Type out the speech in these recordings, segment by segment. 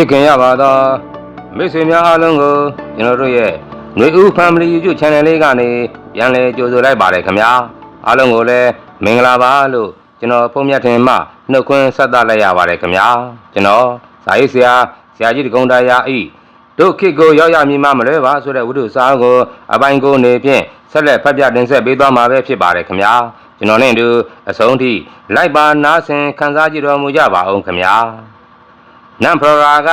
ချစ်ခင်ရပါသောမိတ်ဆွေများအားလုံးကိုကျွန်တော်တို့ရဲ့ຫນွေဦး Family YouTube Channel လေးကနေပြန်လည်ကြိုဆိုလိုက်ပါတယ်ခင်ဗျာအားလုံးကိုလည်းမင်္ဂလာပါလို့ကျွန်တော်ဖုန်းမြတ်ထင်မှနှုတ်ခွန်းဆက်သလိုက်ရပါတယ်ခင်ဗျာကျွန်တော်ဇာရေးဆရာဆရာကြီးတကုံတာယာဤတို့ခေတ်ကိုရောက်ရမည်မမလွဲပါဆိုတဲ့ဝိတုစာကိုအပိုင်းကိုနေဖြင့်ဆက်လက်ဖတ်ပြတင်ဆက်ပေးသွားမှာပဲဖြစ်ပါတယ်ခင်ဗျာကျွန်တော်နဲ့အတူအဆုံးထိလိုက်ပါနားဆင်ခန်းစားကြည့်တော်မူကြပါအောင်ခင်ဗျာ နမ်ဖရာက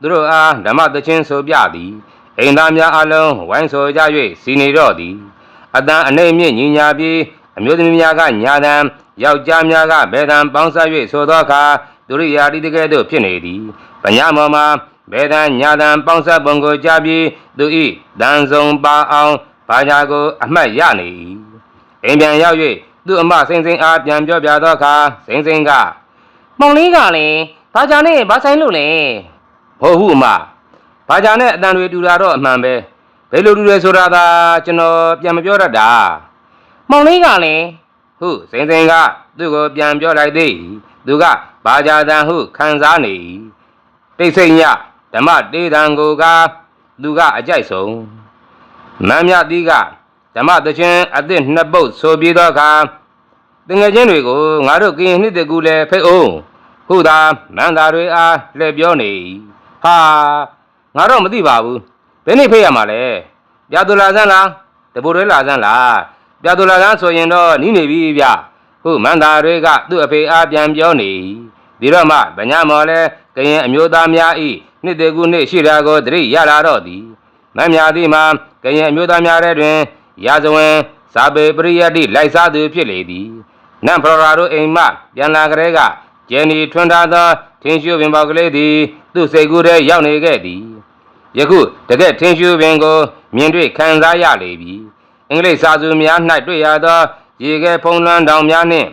သူတို့အားဓမ္မသချင်းဆိုပြသည်အိမ်သားများအလုံးဝိုင်းဆိုကြ၍စီနေတော့သည်အတန်အနေမြင့်ညီညာပြီးအမျိုးသမီးများကညာတံယောက်ျားများကဘယ်တံပေါင်းစား၍ဆိုသောအခါသူရိယာတိတကဲ့သို့ဖြစ်နေသည်ပညာမောမှာဘယ်တံညာတံပေါင်းစားပုံကိုကြားပြီးသူဤတန်ဆုံးပါအောင်ဘာသာကို အမှတ်ရနေ၏အိမ်ပြန်ရောက်၍သူ့အမစိမ့်စိမ့်အားပြန်ပြောပြသောအခါစိမ့်စိမ့်ကမောင်လေးကလည်း ဘာကြောင့်နဲ့ဘာဆိုင်လို့လဲမဟုတ်ဘူးအမဘာကြောင့်နဲ့အတန်တွေတူတာတော့အမှန်ပဲဘယ်လိုတူလဲဆိုတာသာကျွန်တော်ပြန်မပြောတတ်တာမောင်လေးကလည်းဟုစိန်စိန်ကသူ့ကိုပြန်ပြောလိုက်သည်သူကဘာကြာတန်ဟုခံစားနေ၏တိတ်ဆိတ်ညဓမ္မတေးတံကိုကသူကအကြိုက်ဆုံးမမ်းမြသီးကဓမ္မသချင်းအသစ်နှစ်ပုတ်ဆိုပြီးသောအခါတငယ်ချင်းတွေကိုငါတို့ကရင်နှစ်တကူလည်းဖိတ်အောင် ဟုသာမန္တာတွေအားလှည့်ပြောနေ၏ဟာငါတော့မသိပါဘူးဘယ်နေ့ဖိတ်ရမှာလဲပြာသူလာစမ်းလားတပူတွေလာစမ်းလားပြာသူလာစမ်းဆိုရင်တော့နီးနေပြီဗျဟုမန္တာတွေကသူ့အဖေအားပြန်ပြောနေ၏ဒီတော့မှဗညာမော်လဲကရင်အမျိုးသားများဤနှစ်တကူနှစ်ရှိတာကိုသတိရလာတော့သည်မမ်းမြသည်မှာကရင်အမျိုးသားများတဲ့တွင်ရာဇဝင်ဇာပေပရိယတ္တိလိုက်စားသူဖြစ်လေသည်နမ်ဖရရာတို့အိမ်မှပြန်လာကြတဲ့က ဂျန်နီထွန်းထားသောထင်းရှုပင်ပေါက်ကလေးသည်သူ့စိတ်ကူးထဲရောက်နေခဲ့သည်ယခုတကက်ထင်းရှုပင်ကိုမြင်တွေ့ခံစားရလေပြီအင်္ဂလိပ်စာစုများ၌တွေ့ရသောရေခဲဖုံးလွှမ်းတောင်များနှင့်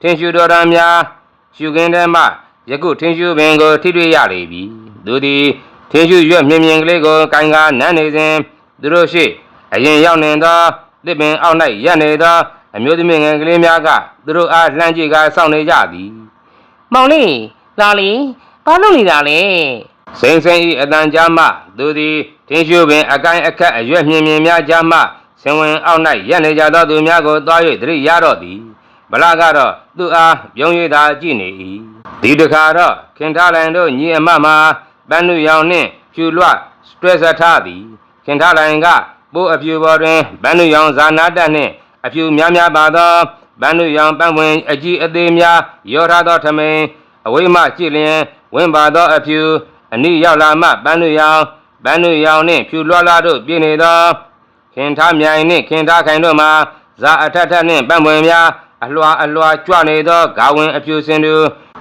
ထင်းရှုတော်ရန်များရှုခင်းထဲမှယခုထင်းရှုပင်ကိုထိတွေ့ရလေပြီသူသည်ထင်းရှုရွက်မြင်မြင်ကလေးကိုကိုင်ကားနမ်းနေစဉ်သူတို့ရှိအရင်ရောက်နေသောတစ်ပင်အောက်၌ရပ်နေသောအမျိုးသမီးငယ်ကလေးများကသူတို့အားလှမ်းကြည့်ကာစောင့်နေကြသည် မောင်လေးလာလီဘာလုပ်နေတာလဲစိန်စိန်ဤအတန်ကြားမှသူသည်ထင်းရှုပင်အကိုင်းအခက်အရွက်မြင်မြင်များကြားမှဆင်ဝင်အောက်၌ရပ်နေကြသောသူများကိုသွား၍သတိရတော့သည်ဗလာကတော့သူ့အားပြုံး၍သာကြည့်နေ၏ဒီတခါတော့ခင်ထားလိုင်တို့ညီအမမှာပန်းနုရောင်နှင့်ဖြူလွတ်စတွဲဆက်ထားသည်ခင်ထားလိုင်ကပိုးအဖြူပေါ်တွင်ပန်းနုရောင်ဇာနာတက်နှင့်အဖြူများများပါသော ပန်းနုရောင်ပန်းဝင်အကြီးအသေးများရောထားသောထမိန်အဝိမှကြည့်လျင်ဝင်ပါသောအဖြူအနိရောက်လာမှပန်းနုရောင်ပန်းနုရောင်နှင့်ဖြူလွှားလာတို့ပြည့်နေသောခင်ထားမြိုင်နှင့်ခင်ထားခိုင်တို့မှာဇာအထက်ထက်နှင့်ပန်းပွင့်များအလွှာအလွှာကြွနေသောဂါဝင်အဖြူစင်သူ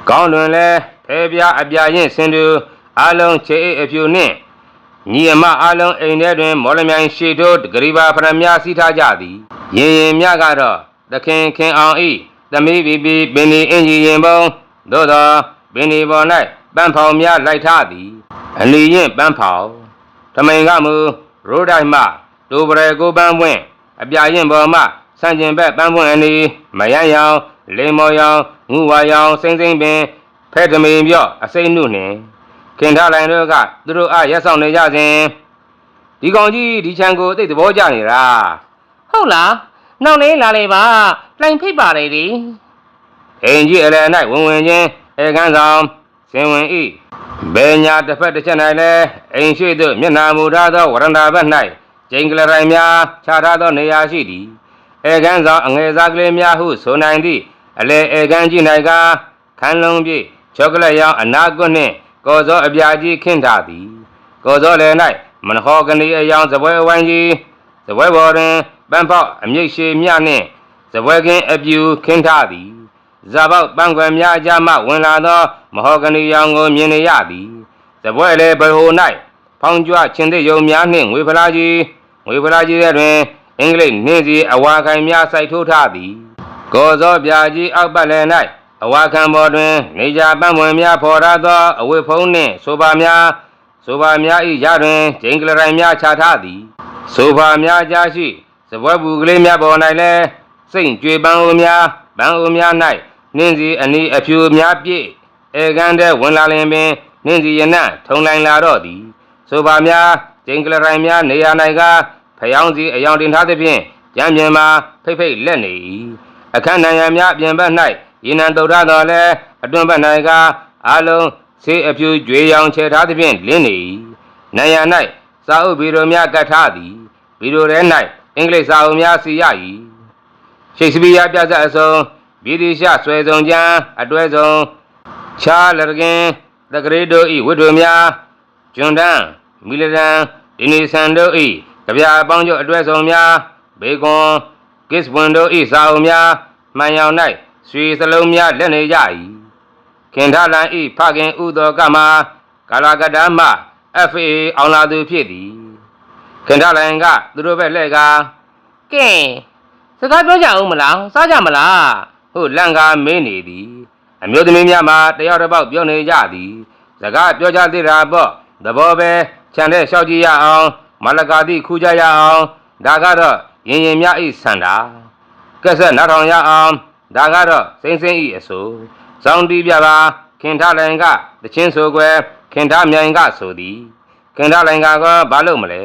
ကောင်းလွင်လဲဖဲပြားအပြာရင့်စင်သူအလုံးချေအိတ်အဖြူနှင့်ညီအမအလုံးအိမ်ထဲတွင် မော်လမြိုင်ရှေတို့ဂရိဘာဖရမများစီးထားကြသည်ရင်ရင်မြကတော့ သခင်ခင်အောင်ဤသမီးဘီဘီပင်ဒီအင်ဂျီရင်ပုံသို့သောပင်ဒီပေါ်၌ပန်းဖောင်များလိုက်ထားသည်အလီရင်ပန်းဖောင်ထမိန်ကမူရိုးတိုင်းမှဒိုပရဲကိုပန်းပွင့်အပြာရင်ပေါ်မှဆန့်ကျင်ဘက်ပန်းပွင့်အနီမယန်းရောင်လိမ္မော်ရောင်ငူဝါရောင်စိမ့်စိမ့်ပင်ဖဲ့ထမိန်ပြော့အစိမ့်နုနှင့်ခင်ထားလိုင်တို့ကသူတို့အားရက်ဆောင်နေကြစဉ်ဒီကောင်ကြီးဒီချံကိုသိတဲ့သဘောကျနေတာဟုတ်လား နောက်လေးလာလေပါလိုင်ဖိတ်ပါတယ်ဒီအိမ်ကြီးအလယ်၌ဝင်ဝင်ချင်းဧကန်ဆောင်ဇင်ဝင်ဤဘယ်ညာတစ်ဖက်တစ်ချက်၌လဲအိမ်ရှိသို့မျက်နာမူထားသောဝရန္တာဘက်၌ကျိန်ကလရိုင်များခြားထားသောနေရာရှိသည်ဧကန်ဆောင်အငယ်စားကလေးများဟုဆိုနိုင်သည့်အလဲဧကန်ကြီး၌ကခန်းလုံးပြည့်ချောကလက်ရောင်အနာကွတ်နှင့်ကော်စောအပြာကြီးခင်းထားသည် ကော်စောလည်း၌မနဟောကနီအယောင်စပွဲအဝိုင်းကြီး စပွဲပေါ်တွင်ပန်းပေါက်အမြိတ်ရှည်မြနှင့်စပွဲကင်းအပြူခင်းထားသည်ဇာပေါက်ပန်းခွယ်များအကြမှဝင်လာသော မဟောကနီရောင်ကိုမြင်နေရသည်။သပွဲလေဘဟို၌ဖောင်းကြွချင်းသိယုံများနှင့်ငွေဖလားကြီးငွေဖလားကြီးထဲတွင်အင်္ဂလိပ်နှင်းစီအဝါခိုင်များစိုက်ထိုးထားသည်။ကောဇောပြာကြီးအောက်ပတ်လည်၌အဝါခံပေါ်တွင်နေကြပန်းဝင်များဖော်ထားသောအဝတ်ဖုံးနှင့်ဆိုပါများ ဆိုပါများ၏ရတွင်ဂျင်ကလရိုင်များခြားထားသည်။ဆိုပါများကြားရှိစပွဲဘူးကလေးများပေါ်၌လည်းစိတ်ကြွေပန်းအိုများပန်းအိုများ၌နှင်းစီအနီးအဖြူများပြည့်ဧကန်တဲ့ဝင်လာလင်ပင်နှင်းစီရနံ့ထုံလိုင်လာတော့သည်ဆိုပါများကျင်ကလရိုင်များနေရာ၌ကဖျောင်းစီအယောင်တင်ထားသဖြင့်ကြံမြင်မှာဖိတ်ဖိတ်လက်နေ၏အခန်းနံရံများအပြင်ဘက်၌ရေနံတုတ်ရတော်လဲအတွင်ဘက်၌ကအာလုံး ဆေးအဖြူကြွေရောင်ချဲထားသဖြင့်လင်းနေ၏နံရံ၌စာအုပ်ဗီရိုများကတ်ထားသည်ဗီရိုထဲ၌အင်္ဂလိပ်စာအုပ်များစီရ၏ရှိတ်စပီးယားပြဇာတ်အစုံဗီဒီရှဆွဲစုံကျမ်းအတွဲစုံချားလရကင်တဂရေတို့ဤဝိထုများဂျွန်ဒန်မီလဒန်ဒီနီဆန်တို့ဤကြပြအပေါင်းတို့အတွဲဆောင်များဘေကွန်ဂစ်ပွန်တို့ဤစာအုပ်များမှန်ရောင်၌ရွှေစလုံးများလက်နေကြ၏ ခင်ထလန်ဤဖခင်ဥတော်ကမှာကာလာကတ္တမ FA အောင်လာသူဖြစ်သည်ခင်ထလန်ကသူတို့ဘက်လှည့်ကာကဲစကားပြောကြအောင်မလားစားကြမလားဟုတ်လန့်ကားမင်းနေသည် အမျိုးသမီးများမှာတယောက်တစ်ပေါက်ပြောနေကြသည်စကားပြောကြသေးတာပေါ့သဘောပဲခြံတဲ့လျှောက်ကြည့်ရအောင်မလကာတိခူးကြရအောင်ဒါကတော့ရင်ရင်များဤဆန္ဒကက်ဆက်နားထောင်ရအောင်ဒါကတော့စိမ့်စိမ့်ဤအဆို ဇောင်းတီးပြပါခင်ထလိုင်ကတချင်းဆိုကွယ်ခင်ထမြိုင်ကဆိုသည်ခင်ထလိုင်ကကဘာလို့မလဲ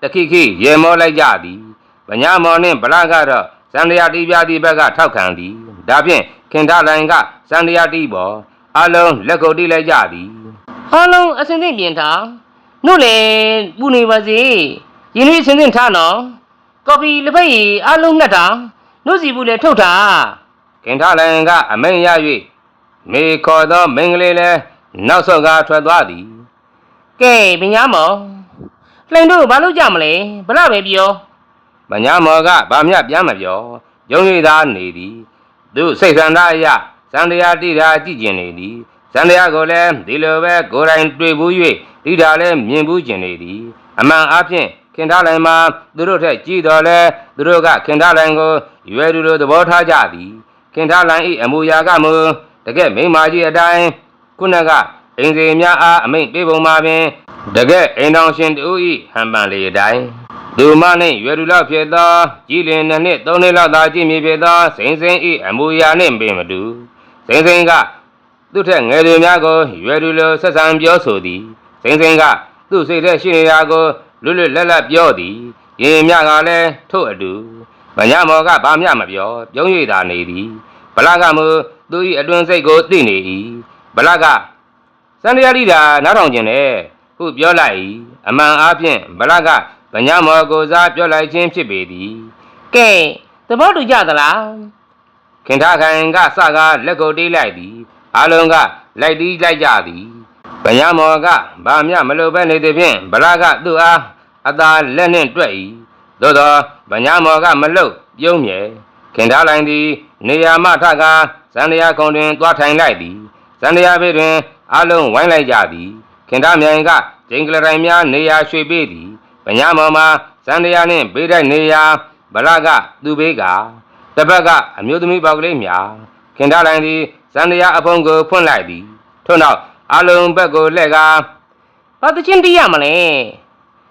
တခိခိရေမောလိုက်ကြသည်ဗညာမော်နှင့်ဗလာကတော့ဇန်တရားတီးပြသည့်ဘက်ကထောက်ခံသည်ဒါဖြင့်ခင်ထလိုင်ကဇန်တရားတီးပေါ်အလုံးလက်ကိုတီးလိုက်ကြသည်အားလုံးအစင်သင့်ပြင်ထားနှုတ်လေပူနေပါစေရင်းနှီးအစင်သင့်ထားနော်ကော်ပီလက်ဖက်ရည်အားလုံးနှက်တာနှုတ်စီဘူးလေထုတ်တာခင်ထလိုင်ကအမိန်ရ၍ မေခေါ်သောမင်္ဂလေးလည်းနောက်ဆော့ကားထွက်သွားသည်ကဲပညာမော်လှိန်တို့ဘာလို့ကြမလဲဘလောက်ပဲပြော။မညာမော်ကဗာမြပြန်မပြော။ယုံရည်သားနေသည်။သူစိတ်ဆန္ဒအရဇန်တရားတိတာကြည့်ကျင်နေသည်။ဇန်တရားကိုလည်းဒီလိုပဲကိုယ်တိုင်တွေ့ဘူး၍တိတာလည်းမြင်ဘူးကျင်နေသည်။အမှန်အားဖြင့်ခင်ထားလိုင်မှာသူတို့ထက်ကြည်တော်လဲသူတို့ကခင်ထားလိုင်ကိုရွယ်သူလိုသဘောထားကြသည်။ခင်ထားလိုင်၏အမူအရာကမူ တကယ်မိန်းမကြီးအတိုင်းခုနကအင်စီများအားအမိန့်ပေးပုံမှာပင်တကယ်အိမ်တော်ရှင်တူ၏ဟန်ပန်လေအတိုင်းလူမနှင့်ရွယ်လူလောက်ဖြစ်သောကြီးလင်နှစ်နှစ်သုံးနှစ်လောက်သာကြည့်မြင်ဖြစ်သောစိန်စိန်ဤအမူအရာနှင့်ပင်မတူစိန်စိန်ကသူ့ထက်ငယ်သူများကိုရွယ်လူလိုဆက်ဆံပြောဆိုသည်စိန်စိန်ကသူ့စိတ်ထဲရှိနေတာကိုလွတ်လွတ်လပ်လပ်ပြောသည်ရင်မြကလည်းထို့အတူမညမောကဘာမျှမပြောပြုံး၍သာနေသည် ဗလာကမူသူ၏အတွင်စိတ်ကိုသိနေ၏ဗလာကစန္ဒယာလိတာနားထောင်ခြင်းနဲ့ဟုပြောလိုက်၏အမှန်အားဖြင့်ဗလာက။ဗညာမောကိုစားပြောလိုက်ခြင်းဖြစ်ပေသည်ကဲသဘောတူကြသလား။ခင်ထခိုင်ကစကားလက်ကိုတီးလိုက်သည်။အလုံးကလိုက်တီးလိုက်ကြသည်။ဗညာမောကဗာမြမလိုပဲနေသည်ဖြင့်ဗလာကသူ့အားအသာလက်နှင့်တွက်၏။သို့သောဗညာမောကမလုတ်ပြုံးမြဲ။ ခင်ထလိုင်သည် နေရာမထကဇန်တရားကုံတွင်သွားထိုင်လိုက်သည်။ဇန်တရားဘေးတွင်အလုံးဝိုင်းလိုက်ကြသည်။ခင်ထမြိုင်ကဂျင်ကလရိုင်များနေရာရွှေ့ပေးသည်။ဗညာမောမှာဇန်တရားနှင့်ဘေးတိုက်နေရာဗလာကသူ့ဘေးကတစ်ဘက်ကအမျိုးသမီးပေါက်ကလေးများခင်ထလိုင်သည်ဇန်တရားအဖုံကိုဖွင့်လိုက်သည်ထို့နောက်အလုံးဘက်ကိုလှည့်ကာဘာတချင်းတီးရမလဲ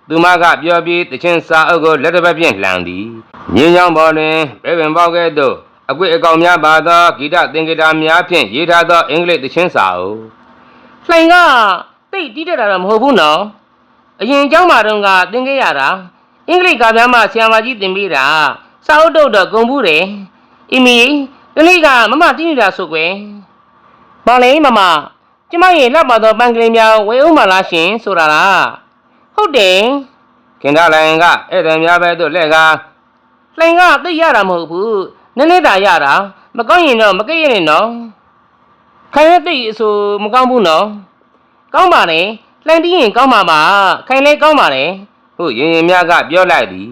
သူမကပြောပြီးတချင်းစာအုပ်ကိုလက်တစ်ပတ်ဖြင့်လှန်သည် ညင်းချောင်းပေါ်တွင်ပဲပင်ပေါက်ကဲ့သို့အကွေအကောင်များပါသောဂီတသင်္ကေတများဖြင့်ရေးထားသောအင်္ဂလိပ်သချင်းစာအုပ်လှိုင်ကတိတ်တီးတက်တာတော့မဟုတ်ဘူးနော်အရင်ကျောင်းမှာတုန်းကသင်ခဲ့ရတာအင်္ဂလိပ်ကားများမှဆရာမကြီးသင်ပေးတာစာအုပ်တုတ်တော့ဂုံဘူးတယ်အီမီတနေ့ကမမတီးနေတာဆိုကွယ်ဘာလဲမမကျမရဲ့လက်ပါသောပန်းကလေးများဝေဦးမလားရှင်ဆိုတာလားဟုတ်တယ်ခင်ဗျားလိုင်ကဧည့်သည်များပဲတို့လက်က လှိန်ကသိပ်ရတာမဟုတ်ဘူးနည်းနည်းသာရတာမကောင်းရင်တော့မကိရနဲ့နော်ခိုင်ရသိပ်အဆိုမကောင်းဘူးနော်ကောင်းပါလေလှိန်တီးရင်ကောင်းပါပါခိုင်လဲကောင်းပါလေဟုရင်ရင်များကပြောလိုက်သည်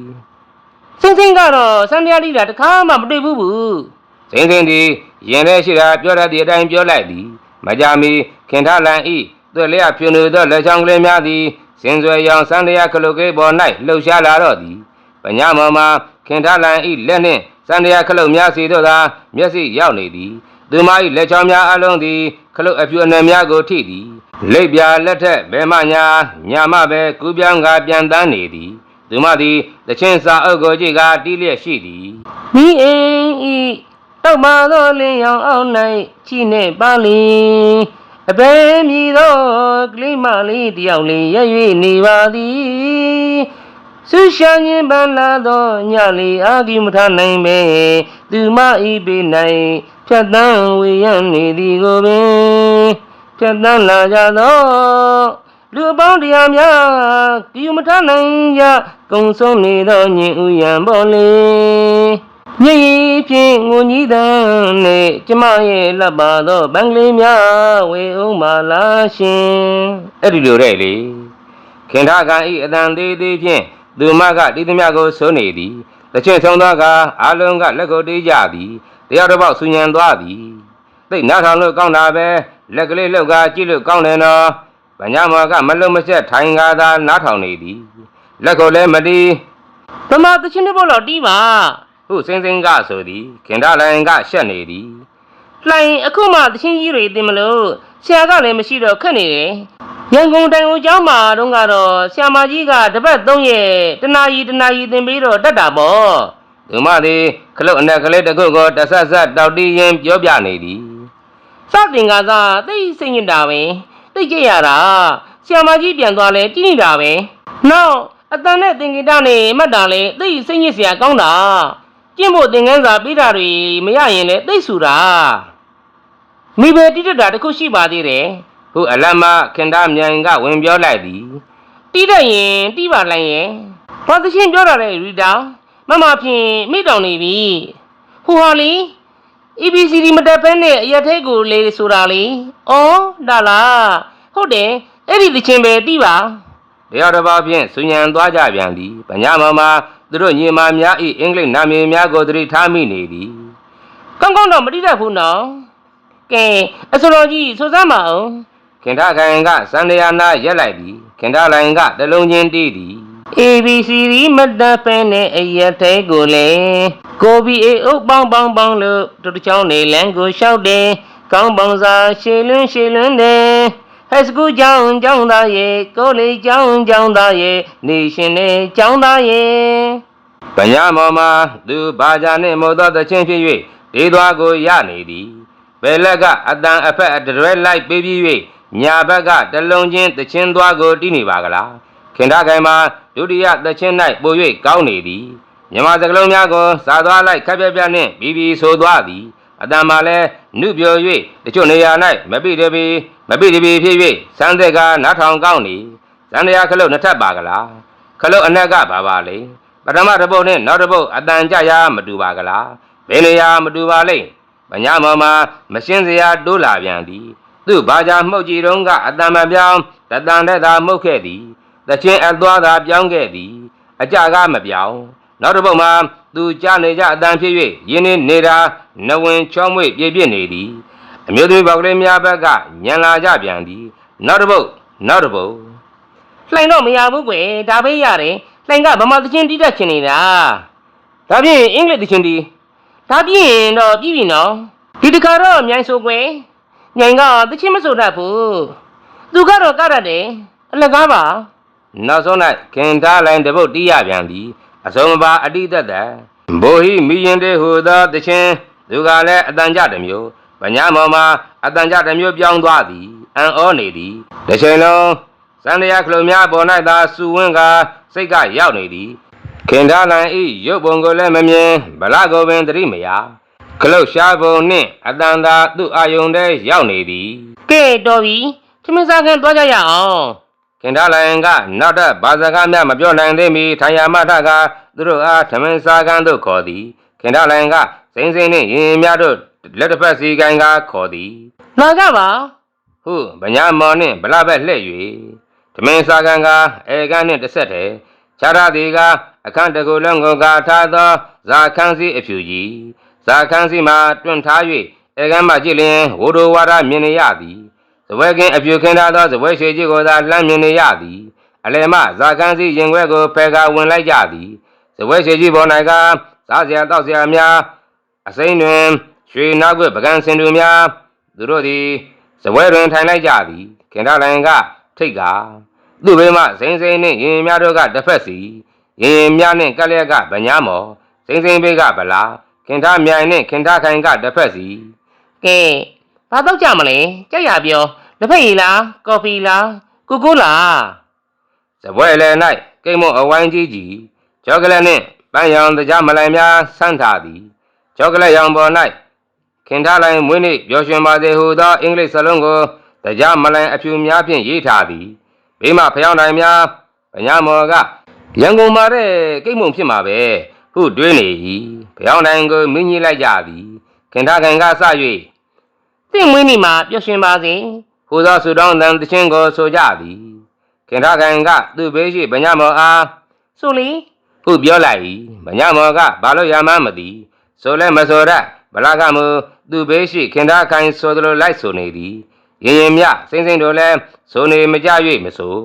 စင်းစင်းကတော့စံတရားလိတာတခါမှမတွေ့ဘူးဘူးစိန်စိန်သည်ရင်ထဲရှိတာပြောတတ်သည့်အတိုင်းပြောလိုက်သည်မကြမီခင်ထလန်ဤသွက်လျက်ဖြူနေသောလက်ချောင်းကလေးများသည်စင်စွယ်ရောင်စံတရားခလုတ်ကေးပေါ်၌လှုပ်ရှားလာတော့သည် ပညာမောမှာခင်ထလန်ဤလက်နှင့်စံတရားခလုတ်များစီတို့သာမျက်စိရောက်နေသည်သူမ၏လက်ချောင်းများအလုံးသည်ခလုတ်အဖြူအနယ်များကိုထိသည်လိပ်ပြာလက်ထက်ဘဲမညာညာမပဲကူးပြောင်းကပြန်တန်းနေသည်သူမသည်တချင်းစာအုပ်ကိုကြည့်ကာတီးလျက်ရှိသည်မိအိမ်ဤတောက်ပါသောလင်းရောင်အောင်၌ချိနေပါလီအအပေမြည်သောကလေးမလေးတယောက်လေးရ၍နေပါသည် ဆူရှာညင်ပန်းလာသောညလေးအာဂိမထနိုင်ပဲသူမဤပေနိုင်ဖြတ်တန်းဝေရနေသည်ကိုပင်ဖြတ်တန်းလာကြသောလူအပေါင်းတရားများဒီမထနိုင်ကြကုံဆုံးနေသောညင်ဥယံပေါ်လေညင်ရီဖြင့်ငိုကြီးတန်းနဲ့ကျမရဲ့လက်ပါသောဗန်ကလေးများဝေဦးမာလာရှင်အဲ့ဒီလိုတဲ့လေခင်ထာကံဤအတန်သေးသေးဖြင့် သူမကတိသမျှကိုစိုးနေသည်တချင်ဆုံးသောကအာလုံးကလက်ကိုတေးကြသည်တယောက်တစ်ပေါက်ဆူညံသွားသည်သိနားထောင်လို့ကောင်းတာပဲလက်ကလေးလှုပ်ကကြည့်လို့ကောင်းတယ်နော်ဗညာမောကမလုံမဆက်ထိုင်ကားသာနားထောင်နေသည်လက်ကိုလည်းမတီးဗမာသချင်းတစ်ပုတ်လောက်တီးပါဟုစင်းစင်းကဆိုသည်ခင်ထာလိုင်ကရှက်နေသည်လှိုင်အခုမှသချင်းကြီးတွေသိမလို့ဆရာကလည်းမရှိတော့ခက်နေတယ် ရန်ကုန်တိုင်ဦးကျောင်းမှာတုန်းကတော့ဆရာမကြီးကတပတ်3ရက်တနာရီတနာရီသင်ပေးတော့တတ်တာပေါ့သူမသည်ခလုတ်အနက်ကလေးတစ်ခုကိုတဆက်ဆက်တောက်တီးရင်းပြောပြနေသည်စတင်ကစားသိစိတ်ညစ်တာပဲသိကြရတာဆရာမကြီးပြန်သွားလဲတီးနေတာပဲနောက်အတန်နဲ့သင်္ကေတနဲ့မှတ်တာလဲသိစိတ်ညစ်စရာကောင်းတာကျင့်ဖို့သင်ခန်းစာပေးတာတွေမရရင်လဲသိဆူတာမိဘတိတက်တာတစ်ခုရှိပါသေးတယ် ဟုအလတ်မခင်သားမြိုင်ကဝင်ပြောလိုက်သည်တီးတတ်ရင်တီးပါလိုက်ရင်ဘာသရှင်ပြောတာလဲရီတာမမဖြင့်မိတောင်နေပြီဟိုဟာလီ EBCD မတက်ဖဲနဲ့အရက်ထဲကိုလေဆိုတာလေဩဒါလားဟုတ်တယ်အဲ့ဒီသချင်းပဲတီးပါတယောက်တစ်ပါးဖြင့်ဆူညံသွားကြပြန်သည်ပညာမမသူတို့ညီမများ၏အင်္ဂလိပ်နာမည်များကိုသတိထားမိနေသည်ကောင်းကောင်းတော့မတီးတတ်ဘူးနော်ကဲအစတော်ကြီးစူစမ်းပါအောင် ခင်ထားခိုင်ကစန္ဒယာနာရက်လိုက်သည်ခင်ထားလိုင်ကတလုံးချင်းတီးသည် ABCD မတက်ဖဲနဲ့အရက်ထဲကိုလေကိုဘီအေအုပ်ပေါင်းပေါင်းပေါင်းလို့တို့တစ်ချောင်းနေလန်းကိုလျှောက်တယ်ကောင်းပေါင်းစာရှည်လွန်းရှည်လွန်းတယ်ဟိုက်စကူးကျောင်းကျောင်းသားရဲ့ကိုလေးကျောင်းကျောင်းသားရဲ့နေရှင်နဲ့ကျောင်းသားရဲ့ပညာမောမသူဘာသာနှင့်မောသောသချင်းဖြစ်၍ဒေသွားကိုရနေသည်ဘယ်လက်ကအတန်အဖက်အတရွဲလိုက်ပေးပြီး၍ ညာဘက်ကတလုံးချင်းသချင်းသွားကိုတီးနေပါကလားခင်ထားခိုင်မှာဒုတိယသချင်း၌ပို၍ကောင်းနေသည်မြမစကလုံးများကိုစားသွားလိုက်ခက်ပြက်ပြက်နှင့်ပြီးပြီးဆိုသွားသည်အတန်မှာလည်းနုပြော၍တချို့နေရာ၌မပိတပီမပိတပီဖြစ်၍စမ်းသက်ကနားထောင်ကောင်းနေဇန်တရားခလုတ်နှစ်ထပ်ပါကလားခလုတ်အနက်ကဘာပါလဲပထမတစ်ပုတ်နဲ့နောက်တစ်ပုတ်အတန်ကြရာမတူပါကလားဘယ်နေရာမတူပါလိမ့်မညာမောမှာမရှင်းစရာတိုးလာပြန်သည် သူ့ဘာသာမှုတ်ကြည့်တုန်းကအတန်မပြောင်းတတန်တဲ့သာမှုတ်ခဲ့သည်တချင်းအသွားသာပြောင်းခဲ့သည် အကြကမပြောင်းနောက်တစ်ပုတ်မှာသူကြားနေကြအတန်ဖြစ်၍ရင်းနေနေတာနဝင်ချောမွေ့ပြည့်ပြည့်နေသည်အမျိုးသမီးပေါက်ကလေးများဘက်ကညံလာကြပြန်သည်နောက်တစ်ပုတ်နောက်တစ်ပုတ်လှိုင်တော့မရဘူးကွယ်ဒါပဲရတယ်လှိုင်ကဗမာသချင်းတီးတတ်ချင်နေတာဒါဖြင့်အင်္ဂလိပ်သချင်းတီးဒါပြည့်ရင်တော့ပြည်ပြီနော်ဒီတခါတော့မြိုင်ဆိုကွယ် မြိုင်ကသချင်းမဆိုတတ်ဘူးသူကတော့ကတတ်တယ်အလကားပါနောက်ဆုံး၌ခင်သားလိုင်းတစ်ပုတ်တီးရပြန်သည်အစုံမပါအတိသက်သက်ဘိုဟိမိရင်တေဟူသောတခြင်းသူကလည်းအတန်ကြတစ်မျိုးဗညာမောမှာအတန်ကြတစ်မျိုးပြောင်းသွားသည်အံ့ဩနေသည်တစ်ချိန်လုံးစန္ဒယာခလုံးများပေါ်၌သာစူဝင်းကစိတ်ကရောက်နေသည်ခင်သားလိုင်းဤရုပ်ပုံကိုလည်းမမြင်ဗလာကိုပင်သတိမရ ခလုတ်ရှားပုံနှင့်အတန်သာသူ့အာယုန်ထဲရောက်နေသည်ကဲတော်ပြီသမင်းစားခန်းသွားကြရအောင်ခင်ထားလိုင်ကနောက်ထပ်ဘာစကားများမပြောနိုင်သေးမီထိုင်ယာမထကသူတို့အားထမင်းစားကန်းသို့ခေါ်သည်ခင်ထားလိုင်ကစိမ့်စိမ့်နှင့်ရင်ရင်များတို့လက်တစ်ဖက်စီကိုင်းကခေါ်သည်လာကြပါဟုဗညာမော်နှင့်ဗလာဘက်လှည့်၍ထမင်းစားကန်းကအေကန်းနှင့်တစ်ဆက်တည်းခြားရသည်ကအခန့်တကူလုံးကိုကထားသောဇာခန်းစီအဖြူကြီး ဇာခန်းစီမှာတွန့်ထား၍အေကန်းမှကြည့်လျင်ဝိုဒဝါဒမြင်နေရသည်ဇဝဲကင်းအပြူခင်းထားသောဇဝဲရွှေကြီးကိုသာလှမ်းမြင်နေရသည်အလယ်မှဇာကန်းစီရင်ခွဲကိုဖယ်ကဝင်လိုက်ကြသည်ဇဝဲရွှေကြီးပေါ်၌ကစားစရာတောက်စရာများအစိမ့်တွင်ရွှေနောက်ွယ်ပကံစင်သူများသူတို့သည်ဇဝဲတွင်ထိုင်လိုက်ကြသည်ခင်ထားလိုင်ကထိတ်ကသူ့ဘေးမှစိမ့်စိမ့်နှင့်ရင်ရင်များတို့ကတစ်ဖက်စီရင်ရင်များနှင့်ကက်လျက်ကဗညာမော်စိမ့်စိမ့်ဘေးကဗလာ ခင်ထားမြိုင်နှင့်ခင်ထားခိုင်ကတစ်ဖက်စီကဲဘာတော့ကြမလဲကြက်ရပြောလက်ဖက်ရည်လားကော်ဖီလားကိုကိုလားစပွဲလည်း၌ကိတ်မုံအဝိုင်းကြီးကြီးချောကလက်နှင့်ပန်းရောင်တရားမလိုင်များဆန့်ထားသည်ချောကလက်ရောင်ပေါ်၌ခင်ထားလိုင်မွေးနေ့ပျော်ရွှင်ပါစေဟုသောအင်္ဂလိပ်စလုံးကိုတရားမလိုင်အဖြူများဖြင့်ရေးထားသည်ဘေးမှဖျောင်းတိုင်များဗညာမော်ကရန်ကုန်မှာတဲ့ကိတ်မုံဖြစ်မှာပဲ ဟုတွေးနေ၏ဖျောင်းတိုင်ကိုမင်းကြီးလိုက်ကြသည်ခင်ထားခင်ကစ၍တင့်မွေးနေ့မှာပျော်ရွှင်ပါစေဟူသောဆုတောင်းတန်တခြင်းကိုဆိုကြသည်ခင်ထားခင်ကသူ့ဘေးရှိဗညာမော်အားဆိုလေဟုပြောလိုက်၏ဗညာမော်ကဘာလို့ရမှန်းမသိဆိုလဲမဆိုရဗလာကမူသူ့ဘေးရှိခင်ထားခိုင်ဆိုသလိုလိုက်ဆိုနေသည်ရင်ရင်မြစိမ့်စိမ့်တို့လည်းဆိုနေမကြ၍မဆို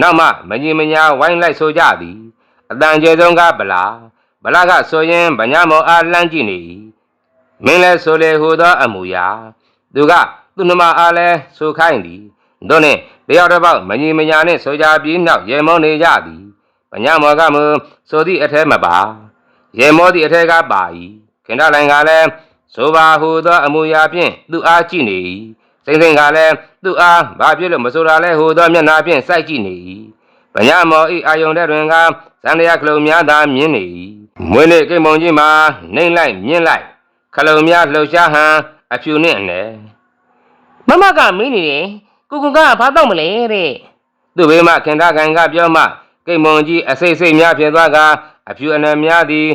နောက်မှမကြီးမညာဝိုင်းလိုက်ဆိုကြသည်အတန်ကျေဆုံးကဗလာ ဗလာကဆိုရင်ဗညာမော်အားလှမ်းကြည့်နေ၏မင်းလည်းဆိုလေဟူသောအမူအရာသူကသူ့နှမအားလည်းဆိုခိုင်းသည်တို့နှင့်တယောက်တစ်ပေါက်မကြီးမညာနှင့်ဆိုကြပြီးနောက်ရေမောနေကြသည်ပညာမောကမူဆိုသည့်အထဲမပါရေမောသည့်အထဲကပါ၏ခင်ဗျလိုင်ကလည်းဆိုပါဟူသောအမူအရာဖြင့်သူ့အားကြည့်နေ၏စိမ့်စိမ့်ကလည်းသူ့အားဘာဖြစ်လို့မဆိုတာလဲဟူသောမျက်နှာဖြင့်စိုက်ကြည့်နေ၏ပညာမောဤအာယုန်တဲ့တွင်ကဇန်တရားခလုံများသာမြင်နေ၏ မွေးနေ့ကိမုံကြီးမှာနှိမ့်လိုက်မြင့်လိုက်ခလုံများလှုပ်ရှားဟန်အဖြူနှင့်အနယ်မမကမင်းနေတယ်ကိုကွန်ကဘာတော့မလဲတဲ့သူ့ဘေးမှခင်သားကန်ကပြောမှကိမုံကြီးအစိတ်စိတ်များဖြစ်သွားကအဖြူအနယ်များသည်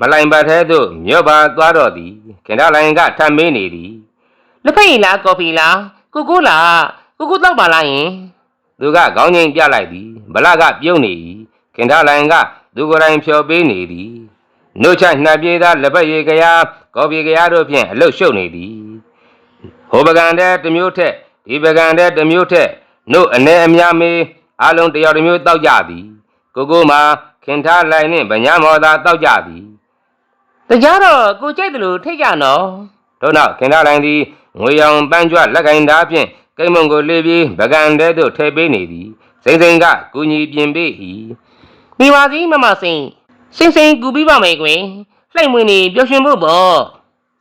မလိုင်ပတ်သေးသို့မြို့ပါသွားတော့သည်ခင်သားလိုင်ကထပ်မေးနေသည်လက်ဖက်ရည်လားကော်ဖီလားကိုကိုလားကိုကိုတော့ပါလားယင်သူကခေါင်းငိမ်ပြလိုက်သည်ဗလကပြုံးနေ၏ခင်သားလိုင်ကသူကိုယ်တိုင်ဖြော်ပေးနေသည် နှုတ်ချနှပ်ပြေးသားလက်ပတ်ရည်ကရားကော်ပီကရားတို့ဖြင့်အလုတ်ရှုပ်နေသည်ဟိုပကံတဲ့တစ်မျိုးထက်ဒီပကံတဲ့တစ်မျိုးထက်နှုတ်အနေအများမေးအလုံးတစ်ယောက်တစ်မျိုးတောက်ကြသည် ကိုကိုမှာခင်ထားလိုင်နှင့်ဗညာမောသာတောက်ကြသည်တရားတော့ကိုကြိုက်တယ်လို့ထိတ်ကြနော်တို့နောက်ခင်ထားလိုင်သည်ငွေရောင်ပန်းကြွလက်ကင်သားဖြင့်ကိမ့်မုံကိုလေးပြီးပကံတဲ့သို့ထည့်ပေးနေသည်စိမ့်စိမ့်ကကူညီပြင်ပေး၏ဒီပါစီမမစိန် စင်စင်ကူပြီးပါမယ်ကွယ်လှိုက်မွေးနေပျော်ရွှင်ဖို့ပေါ့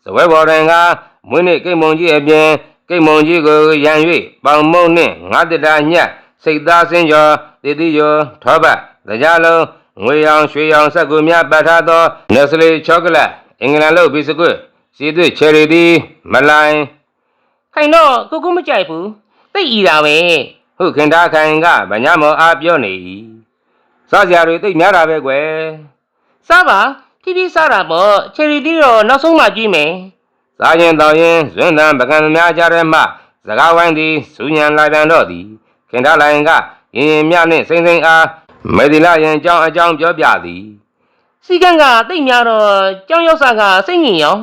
စဝဲဘော်ရင်ကမွေးနေ့ကိမ့်မုံကြီးအပြင်ကိမ့်မုံကြီးကိုရန်၍ပေါင်မုံနှင့်ငါးတတာညက်စိတ်သားစင်းကျော်တည်တည်ကျော်ထောပတ်တရားလုံးငွေရောင်ရွှေရောင်ဆက်ကူများပတ်ထားသောနက်စလီချောကလက်အင်္ဂလန်လို့ဘီစကွတ်စီသွေးချယ်ရီသည်မလိုင်ခိုင်တော့ကိုကိုမကြိုက်ဘူးသိတ်ဤတာပဲဟုခင်သားခိုင်ကဗညာမောအားပြောနေ၏စားစရာတွေတိတ်များတာပဲကွယ် စားပါဖြည်းဖြည်းစားတာပေါ့ချယ်ရီတီတော့နောက်ဆုံးမှကြည့်မယ်စားရင်တောင်းရင်ဇွန်းတန်ပကံသများကြတဲ့မှစကားဝိုင်းသည်စူညံလာပြန်တော့သည်ခင်သားလိုင်ကရင်ရင်မြနှင့်စိမ့်စိမ့်အားမေဒီလာရင်အကြောင်းအကြောင်းပြောပြသည်စီကံကတိတ်များတော့ကြောင်းရောက်စားကစိတ်ညင်ရော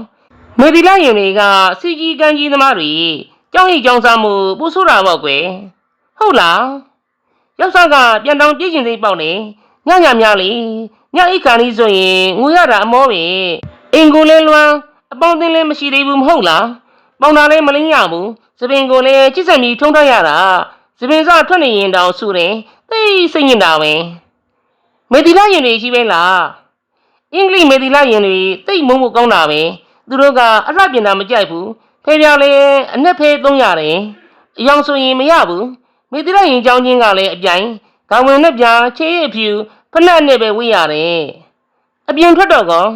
မေဒီလာရင်တွေကစီကြီးကန်းကြီးသမားတွေကြောင်းရိပ်ကြောင်းစားမှုပူဆိုးတာပေါ့ကွယ်ဟုတ်လားရောက်စားကပြန်တောင်ပြည့်ကျင်စိတ်ပေါက်နေညညများလေ ညအိတ်ခါလေးဆိုရင်ငွေရတာအမောပဲအင်ကိုလဲလွမ်းအပေါင်းအသင်းလည်းမရှိသေးဘူးမဟုတ်လားပေါင်တာလည်းမလင်းရဘူးသပင်ကိုလည်းချစ်စံပြီးထုံးထားရတာသပင်စားထွက်နေရင်တောင်ဆူတယ်သိစိတ်ညစ်တာပဲမေဒီလာရင်တွေရှိပဲလားအင်္ဂလိပ်မေဒီလာရင်တွေတိတ်မုံမကောင်းတာပဲသူတို့ကအလှပြင်တာမကြိုက်ဘူးဖေပြောင်လည်းအနက်ဖေးသုံးရတယ်အယောင်ဆိုရင်မရဘူးမေဒီလာရင်ကြောင်းချင်းကလည်းအပြိုင်ခေါင်းဝင်နဲ့ပြာချေးရဖြူ ဖက်နဲ့ပဲဝေးရတယ်အပြင်ထွက်တော့ကော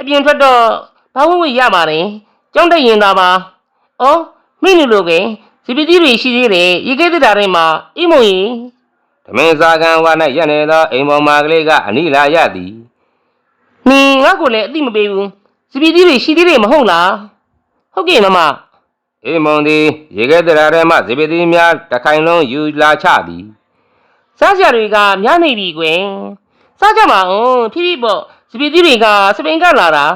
အပြင်ထွက်တော့ဘာဝဝေးရပါတယ်ကြောင်းတက်ရင်သာပါဩမိနူလိုပဲစီပီတီတွေရှိသေးတယ်ရေခဲတက်တာတွေမှာအိမုံရင်သမင်းစားကံဝါ၌ရက်နေသောအိမ်ပေါ်မာကလေးကအနိလာရသည်နင်ငါ့ကိုလည်းအတိမပေးဘူးစီပီတီတွေရှိသေးတယ်မဟုတ်လားဟုတ်ကဲ့မမအိမ်မုံသည်ရေခဲတရာထဲမှဇေပတိများတစ်ခိုင်လုံးယူလာချသည် စားစရာတွေကများနေပြီကွယ်စားကြပါဦးဖြည်းဖြည်းပေါ့စပီတီတွေကစပိန်ကလာတာ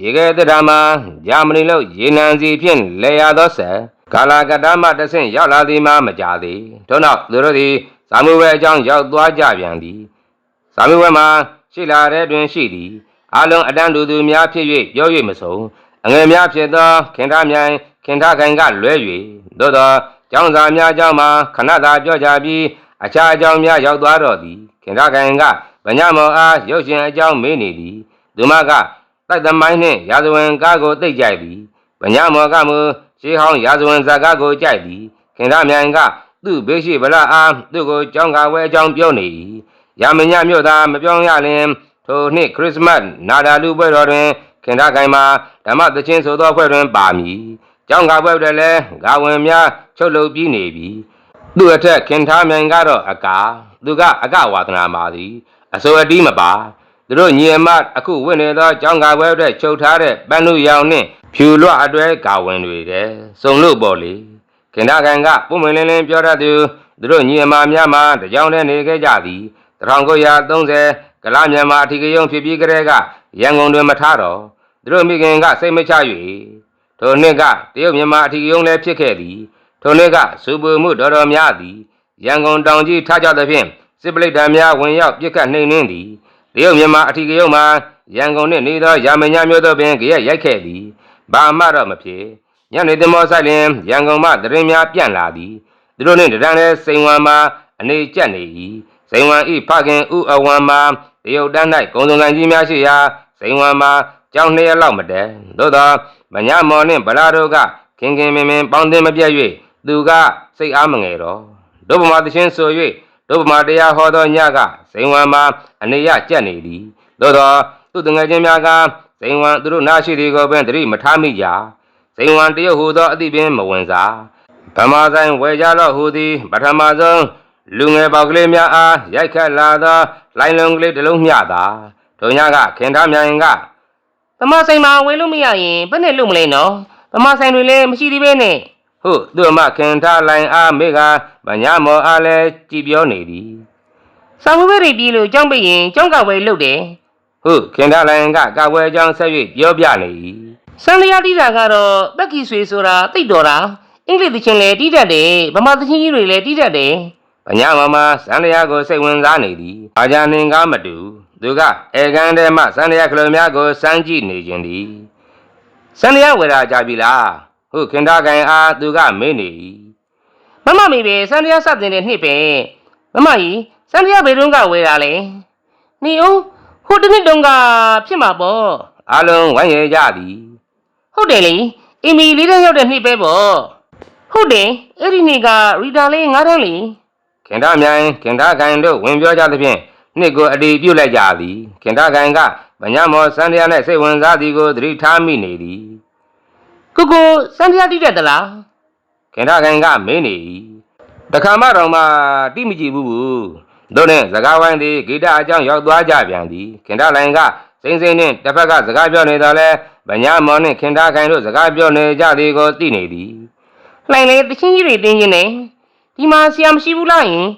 ရေခဲတရာမှာဂျာမနီလို့ရေနံစီဖြင့်လေရသောဆက်ကာလာကတ္တမတဆင့်ရောက်လာသည်မှမကြသည်ထို့နောက်သူတို့သည်ဇာမုဝဲအကြောင်းရောက်သွားကြပြန်သည်ဇာမုဝဲမှာရှိလာတဲ့တွင်ရှိသည်အလုံးအတန်းတူသူများဖြစ်၍ပြော၍မဆုံးအငယ်များဖြစ်သောခင်ထားမြိုင်ခင်ထားခိုင်ကလွဲ၍သို့သောကျောင်းစာများအကြောင်းမှာခဏသာပြောကြပြီး အခြားအကြောင်းများရောက်သွားတော့သည်ခင်ထားခိုင်ကဗညာမောအားရုပ်ရှင်အကြောင်းမေးနေသည်သူမကတိုက်သမိုင်းနှင့်ရာဇဝင်ကားကိုသိကြိုက်သည်ဗညာမောကမူရှေးဟောင်းရာဇဝင်ဇာကားကိုကြိုက်သည်ခင်ဗျမြိုင်ကသူ့ဘေးရှိဗလာအားသူ့ကိုကြောင်းကာဝဲအကြောင်းပြောနေ၏ရာမညမြို့သားမပြောင်းရလင်ထိုနှစ်ခရစ်စမတ်နာဒါလူပွဲတော်တွင်ခင်ဗျခိုင်မှာဓမ္မသချင်းဆိုသောအဖွဲ့တွင်ပါမည်ကြောင်းကာပွဲတွင်လည်းဂါဝင်များချုပ်လုပ်ပြီးနေပြီ သူ့အထက်ခင်ထားမြိုင်ကတော့အကာသူကအကဝါသနာပါသည်အစိုးအတီးမပါသူတို့ညီအမအခုဝင်နေသောကြောင်းကာပွဲအတွက်ချုပ်ထားတဲ့ပန်းလူရောင်နှင့်ဖြူလွအတွဲဂါဝင်တွေတဲ့စုံလို့ပေါ့လေခင်ဗျာကန်ကပုံမင်းလင်းလင်းပြောတတ်သူသူတို့ညီအမများမှတကြောင်နဲ့နေခဲ့ကြသည်1930ကလာမြန်မာအထီကယုံဖြစ်ပြီးကလေးကရန်ကုန်တွင်မထားတော့သူတို့မိခင်ကစိတ်မချ၍ထိုနှစ်ကတရုတ်မြန်မာအထီကယုံလည်းဖြစ်ခဲ့သည် ထိုနှစ်ကစူပူမှုတော်တော်များသည်ရန်ကုန်တောင်ကြီးထားကြသဖြင့်စစ်ပလိတ်တံများဝင်ရောက်ပြစ်ခတ်နှိမ်နှင်းသည်တရုတ်မြန်မာအထီကယုံမှာရန်ကုန်နှင့်နေသောရာမညာမျိုးတို့ပင်ကြရက်ရိုက်ခဲ့သည်ဘာမှတော့မဖြစ်ညနေသမောဆိုင်လင်ရန်ကုန်မှတရင်များပြန့်လာသည်သူတို့နှင့်တရန်လည်းစိန်ဝံမှာအနေကျက်နေ၏စိန်ဝံဤဖခင်ဥအဝံမှာတရုတ်တန်း၌ဂုံစုံကန်ကြီးများရှိရာစိန်ဝံမှာကြောင်းနှစ်ရက်လောက်မတည်းသို့သောမညမော်နှင့်ဗလာတို့ကခင်ခင်မင်မင်ပေါင်းတင်မပြတ်၍ သူကစိတ်အားမငယ်တော့ဒုပမာသချင်းဆို၍ဒုပမာတရားဟောသောညကစိန်ဝံမှာအနေရကျက်နေသည်သို့သောသူတငယ်ချင်းများကစိန်ဝံသူတို့နာရှိသည်ကိုပင်တတိမထားမိကြစိန်ဝံတရုတ်ဟူသောအသည့်ပင်မဝင်စားဗမာဆိုင်ဝယ်ကြတော့ဟူသည်ပထမဆုံးလူငယ်ပေါက်ကလေးများအားရိုက်ခတ်လာသောလိုင်းလုံးကလေးတစ်လုံးမျှတာဒုံညကခင်ထားမြိုင်ကဗမာဆိုင်မှာဝယ်လို့မရရင်ဘယ်နဲ့လုပ်မလဲနော်ဗမာဆိုင်တွေလည်းမရှိသေးပဲနဲ့ ဟုသူ့အမခင်ထားလိုင်းအားမိကဗညာမော်အားလည်းကြည်ပြောနေသည်ဆောင်းဝဲတွေပြေးလို့ကြောင်းပိတ်ရင်ကြောင်းကဝဲလုပ်တယ်ဟုခင်ထားလိုင်းကကဝဲကြောင်းဆက်၍ပြောပြနေ၏စံလျာတီးတာကတော့ပက်ကီဆွေဆိုတာတိတ်တော်တာအင်္ဂလိပ်သချင်းလည်းတီးတတ်တယ်ဗမာသချင်းကြီးတွေလည်းတီးတတ်တယ်ဗညာမမစန္ဒယာကိုစိတ်ဝင်စားနေသည်အာဇာနင်ကားမတူသူကအေကန်ထဲမှစန္ဒယာကလေးများကိုစမ်းကြည့်နေခြင်းသည်စန္ဒယာဝေရာကြပြီလား ဟုခင်ထားကန်အားသူကမေးနေ၏မမမေပဲစံလျာစတင်တဲ့နှစ်ပဲမမကြီးစံလျာဘယ်တုန်းကဝဲတာလဲနေအောင်ဟိုတနေ့တုန်းကဖြစ်မှာပေါ့အလုံးဝိုင်းရကြသည်ဟုတ်တယ်လေအီမီလေးတန်းရောက်တဲ့နှစ်ပဲပေါ့ဟုတ်တယ်အဲ့ဒီနေ့ကရီတာလေးငါးတန်းလေခင်ထားမြိုင်ခင်ထားကန်တို့ဝင်ပြောကြသဖြင့်နှစ်ကိုအတီးပြုတ်လိုက်ကြသည်ခင်ထားကန်ကဗညာမောစန္ဒယာနှင့်စိတ်ဝင်စားသည်ကိုသတိထားမိနေသည် ကိုကိုစံလျာတီးတတ်သလားခင်ထားကန်ကမေးနေ၏တခါမှတော့မှတိမကြည့်ဘူးဘူးတို့နဲ့စကားဝိုင်းသည်ဂီတအကြောင်းရောက်သွားကြပြန်သည်ခင်ထားလိုင်ကစိမ့်စိမ့်နှင့်တစ်ဖက်ကစကားပြောနေတော့လဲဗညာမောနှင့်ခင်ထားကန်တို့စကားပြောနေကြသည်ကိုသိနေသည်လှိုင်လေတချင်းကြီးတွေတင်းချင်းနေဒီမှာဆရာမရှိဘူးလားယင်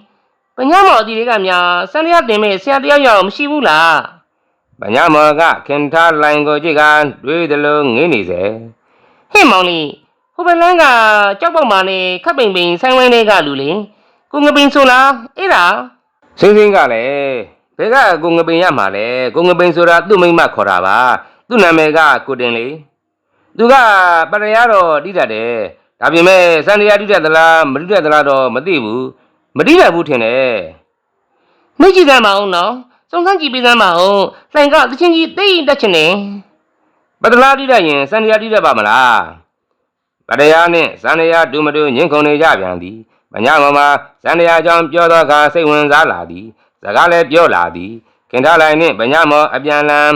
ပညာမော်အတီတွေကများစံလျာတင်မဲ့ဆရာတယောက်ယောက်မရှိဘူးလားဗညာမောကခင်ထားလိုင်ကိုကြည့်ကတွေးသလိုငင်းနေစေ ဟဲ့မောင်လေးဟိုဘက်လန်းကကြောက်ပေါက်မာနဲ့ခပ်ပိန်ပိန်ဆိုင်ဝိုင်းတွေကလူလေကိုငပိန်ဆိုလားအဲ့ဒါစိမ့်စိမ့်ကလည်းဘယ်ကကိုငပိန်ရမှာလဲကိုငပိန်ဆိုတာသူ့မိမခေါ်တာပါသူ့နာမည်ကကိုတင်လေသူကပရယာတော့တိတတ်တယ်ဒါပေမဲ့စန္ဒယာတိတတ်သလားမတိတတ်သလားတော့မသိဘူးမတိတတ်ဘူးထင်တယ်မိတ်ကြည့်စမ်းပါအောင်နော်စုံစမ်းကြည့်ပေးစမ်းပါအောင်လှိုင်ကတချင်းကြီးသိတက်ချင်တယ် ပတလားတိတတ်ရင်စန္ဒယာတိတတ်ပါမလားပရယာနဲ့စန္ဒယာဒူမတူညင်ခုန်နေကြပြန်သည်မညာမမစန္ဒယာကြောင့်ပြောတော့ကစိတ်ဝင်စားလာသည်စကားလည်းပြောလာသည်ခင်ထားလိုက်နှင့်ဗညာမောအပြန်လန်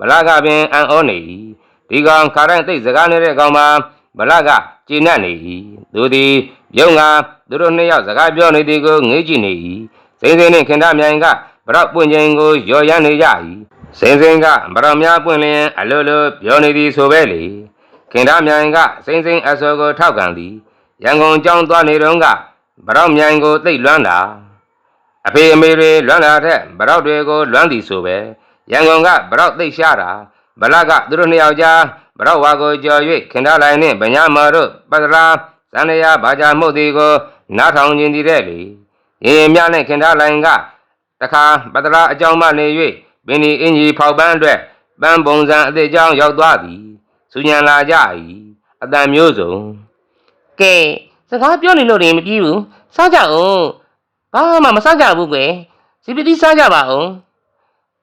ဗလာကပင်အံ့ဩနေ၏ဒီကောင်ခါတိုင်းသိပ်စကားနေတဲ့ကောင်မှာဗလာကကျဉ်တ်နေ၏သူသည်ယုံကသူတို့နှစ်ယောက်စကားပြောနေသည်ကိုငေးကြည့်နေ၏စိမ့်စိမ့်နှင့်ခင်ထားမြိုင်ကဗရောက်ပွင့်ခြင်းကိုရော်ရမ်းနေကြ၏ စိမ့်စိမ့်ကဗရောက်များပွင့်လျင်အလိုလိုပြောနေသည်ဆိုပဲလေခင်ထားမြိုင်ကစိမ့်စိမ့်အစောကိုထောက်ကန်သည်ရန်ကုန်ကျောင်းသွားနေတော့ကဗရောက်မြိုင်ကိုသိပ်လွမ်းတာအဖေအမေတွေလွမ်းလာတဲ့ဗရောက်တွေကိုလွမ်းသည်ဆိုပဲရန်ကုန်ကဗရောက်သိပ်ရှားတာဗလကသူတို့နှစ်ယောက်ကြားဗရောက်ဝါကိုကြော်၍ခင်ထားလိုက်နှင့်ဗညာမော်တို့ပတရာဇန်နယာဘာကြမှုသည်ကိုနားထောင်ခြင်းတည်တဲ့လေရေမြနှင့်ခင်ထားလိုက်ကတခါပတရာအကြောင်းမှနေ၍ ပင်ဒီအင်ကြီးဖောက်ပန်းအတွက်ပန်းပုံစံအသေးကြောင်းရောက်သွားသည်စူညံလာကြ၏အတန်မျိုးစုံကဲစကားပြောနေလို့ရင်မပြေဘူးစားကြအောင်ဘာမှမစားကြဘူးကွယ်စီပတိစားကြပါအောင်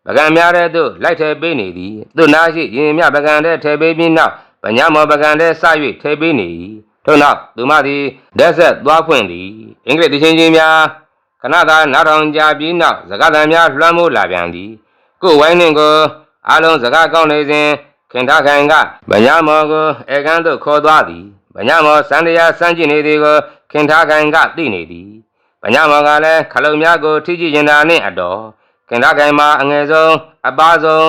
ပကံများတဲ့သို့လိုက်ထဲပေးနေသည်သူနာရှိရင်မြပကံတဲ့ထဲပေးပြီးနောက်ဗညာမောပကံတဲ့စ၍ထဲပေးနေ၏ထို့နောက်သူမသည်လက်ဆက်သွားဖွင့်သည်အင်္ဂလိပ်တချင်းချင်းများခဏသာနားထောင်ကြပြီးနောက်စကားသံများလွှမ်းမိုးလာပြန်သည် ကိုယ်ဝိုင်းနှင့်ကိုအားလုံးစကားကောင်းနေစဉ်ခင်ထားခိုင်ကဗညာမောကိုအေကန်းသို့ခေါ်သွားသည်ဗညာမောစံတရားစမ်းကြည့်နေသည်ကိုခင်ထားခိုင်ကသိနေသည်ဗညာမောကလည်းခလုံများကိုထိကြည့်နေတာနှင့်အတော်ခင်ထားခိုင်မှာအငယ်ဆုံးအပါဆုံး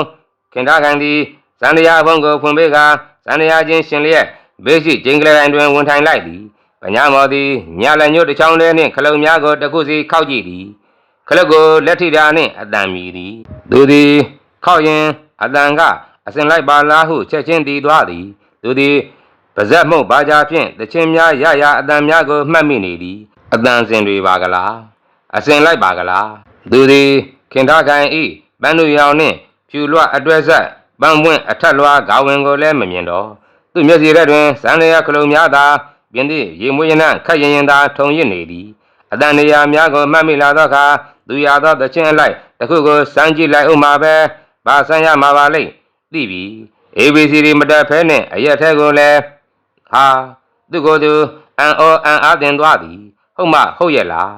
ခင်ထားခိုင်သည်စံတရားဘုံကိုဖွင့်ပေးကစံတရားချင်းရှင်လျက်ဘေးရှိကျင်းကလေးတိုင်းတွင်ဝင်ထိုင်လိုက်သည်ဗညာမောသည်ညလည်းညွတ်တစ်ချောင်းလေးနှင့်ခလုံများကိုတစ်ခုစီခောက်ကြည့်သည် ခလုတ်ကိုလက်ထိတာနှင့်အတန်မီသည်သူသည်ခောက်ရင်အတန်ကအစဉ်လိုက်ပါလားဟုချက်ချင်းတည်သွားသည်သူသည်ပါဇက်မှုတ်ဘာကြာဖြင့်တခြင်းများရရအတန်များကိုမှတ်မိနေသည်အတန်စင်တွေပါကလားအစဉ်လိုက်ပါကလားသူသည်ခင်ထားခိုင်ဤပန်းလူရောင်နှင့်ဖြူလွှတ်အတွဲဆက်ပန်းပွင့်အထက်လွှားဂါဝင်ကိုလည်းမမြင်တော့သူမျက်စီထဲတွင်ဇန်လျာခလုံများသာပြင်းသည့်ရေမွေးရနံ့ခက်ရင်ရင်သာထုံရစ်နေသည်အတန်နေရာများကိုမှတ်မိလာသောအခါ သူရသောတခြင်းအလိုက်တစ်ခုကိုစမ်းကြည့်လိုက်ဥမှာပဲဘာဆန်းရမှာပါလိမ့်သိပြီ ABC ဒီမတက်ဖဲနဲ့အရက်ထဲကိုလည်းဟာသူကိုယ်သူအန်အောအန်အားတင်သွားသည်ဟုတ်မဟုတ်ရဲ့လား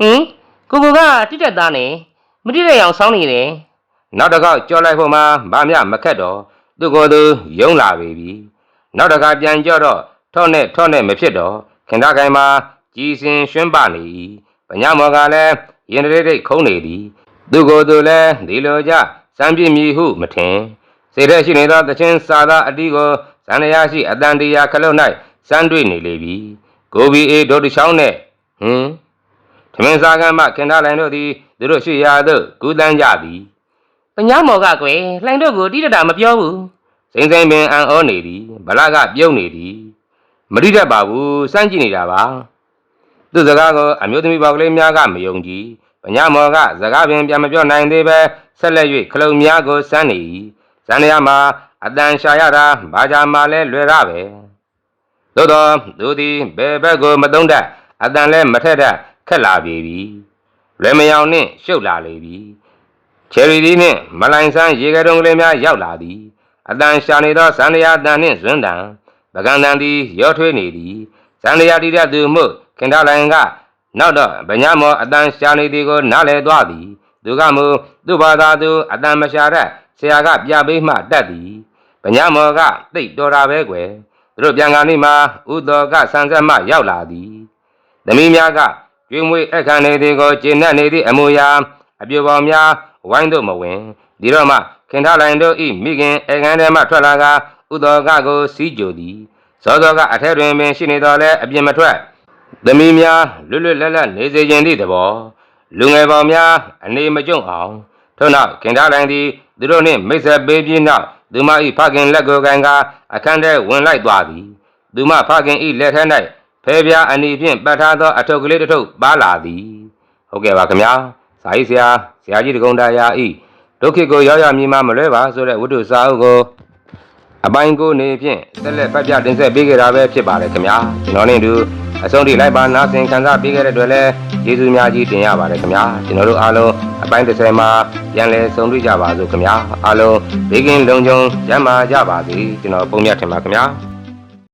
ဟင်ကိုကိုကတိတက်သားနေမတိတဲ့အောင်ဆောင်းနေတယ်နောက်တစ်ခေါက်ကြော်လိုက်ဖို့မှဘာမျှမခက်တော့သူကိုယ်သူယုံလာပေပြီနောက်တစ်ခါပြန်ကြော့တော့ထော့နဲ့ထော့နဲ့မဖြစ်တော့ခင်ဗျားခိုင်မှာကြီးစင်ရွှင်းပနေ၏ဗညာမော်ကလည်း ရင်တရိတ်ရိတ်ခုံးနေသည် သူကိုယ်သူလည်းဒီလိုကြစမ်းပြစ်မည်ဟုမထင်စေတဲ့ရှိနေသောတခြင်းစာသာအတီးကိုဇန်နရာရှိအတန်တရားခလုတ်၌စမ်းတွေ့နေလေပြီကိုဘီအေဒိုတချောင်းနဲ့ဟင်သမင်းစားကမ်းမှခင်ဗျားလိုင်တို့သည်သူတို့ရှိရာသို့ကူးတန်းကြသည်ပညာမော်ကကွယ်လှိုင်တို့ကိုတိတက်တာမပြောဘူးစိမ့်စိမ့်ပင်အံ့ဩနေသည်ဗလာကပြုံးနေသည်မရိတတ်ပါဘူးစမ်းကြည့်နေတာပါ သူစကားကိုအမျိုးသမီးပေါက်ကလေးများကမယုံကြည်ဗညာမော်ကစကားပင်ပြန်မပြောနိုင်သေးပဲဆက်လက်၍ခလုံများကိုစမ်းနေ၏ဇန်နရမှာအတန်ရှာရတာဘာကြမှာလဲလွယ်ရပဲသို့တော့သူသည်ဘယ်ဘက်ကိုမတုံးတတ်အတန်လဲမထက်တတ်ခက်လာပြီပြီလွယ်မယောင်နှင့်ရှုပ်လာလေပြီချယ်ရီဒီနှင့်မလိုင်ဆန်းရေကတုံကလေးများရောက်လာသည်အတန်ရှာနေသောဇန်နရာတန်နှင့်ဇွန်းတန်ပကံတန်သည်ရောထွေးနေသည်ဇန်နရာတိရသူမှု ခင်ထလိုင်ကနောက်တော့ဗညာမောအတန်ရှာနေသည်ကိုနားလေသွားသည်သူကမူသူ့ဘာသာသူအတန်မရှာတတ်ဆရာကပြပေးမှတတ်သည်ဗညာမောကသိတ်တော်တာပဲကွယ်သူတို့ပြန်ကားနေမှာဥတော်ကဆန်ဆက်မှရောက်လာသည်သမီးများကကျွေးမွေးအခမ်းနေသည်ကိုကျင့်တတ်နေသည့်အမူအရာအပြိုပေါင်းများဝိုင်းတို့မဝင်ဒီတော့မှခင်ထလိုင်တို့ဤမိခင်အေကန်းထဲမှထွက်လာကဥတော်ကကိုစီးကြိုသည်စောစောကအထက်တွင်ပင်ရှိနေတော်လဲအပြင်မထွက် သမီးများလွတ်လွတ်လပ်လပ်နေစေခြင်းသည့်သဘောလူငယ်ပေါင်းများအနေမကျုံအောင်ထို့နောက်ခင်ထလိုင်သည်သူတို့နှင့်မိတ်ဆက်ပေးပြီးနောက်သူမဤဖခင်လက်ကိုကန်ကအခန်းထဲဝင်လိုက်သွားသည်သူမဖခင်ဤလက်ထက်၌ဖဲပြားအနီဖြင့်ပတ်ထားသောအထုပ်ကလေးတစ်ထုပ်ပါလာသည်ဟုတ်ကဲ့ပါခင်ဗျာဇာကြီးဆရာဆရာကြီးတကုံတာယာဤဒုက္ခကိုရောက်ရမည်မမလွဲပါဆိုတဲ့ဝတ္ထုစာအုပ်ကိုအပိုင်းကိုနေဖြင့်ဆက်လက်ဖတ်ပြတင်ဆက်ပေးကြတာပဲဖြစ်ပါတယ်ခင်ဗျာကျွန်တော်နဲ့အတူ အဆုံးထိလိုက်ပါနားဆင်ခံစားပေးခဲ့တဲ့အတွက်လည်းကျေးဇူးများကြီးတင်ရပါတယ်ခင်ဗျာကျွန်တော်တို့အားလုံးအပိုင်း30မှာပြန်လည်ဆုံတွေ့ကြပါစို့ခင်ဗျာအားလုံးဘေးကင်းလုံခြုံကျန်းမာကြပါစေကျွန်တော်ပုံမြတ်ထင်ပါခင်ဗျာ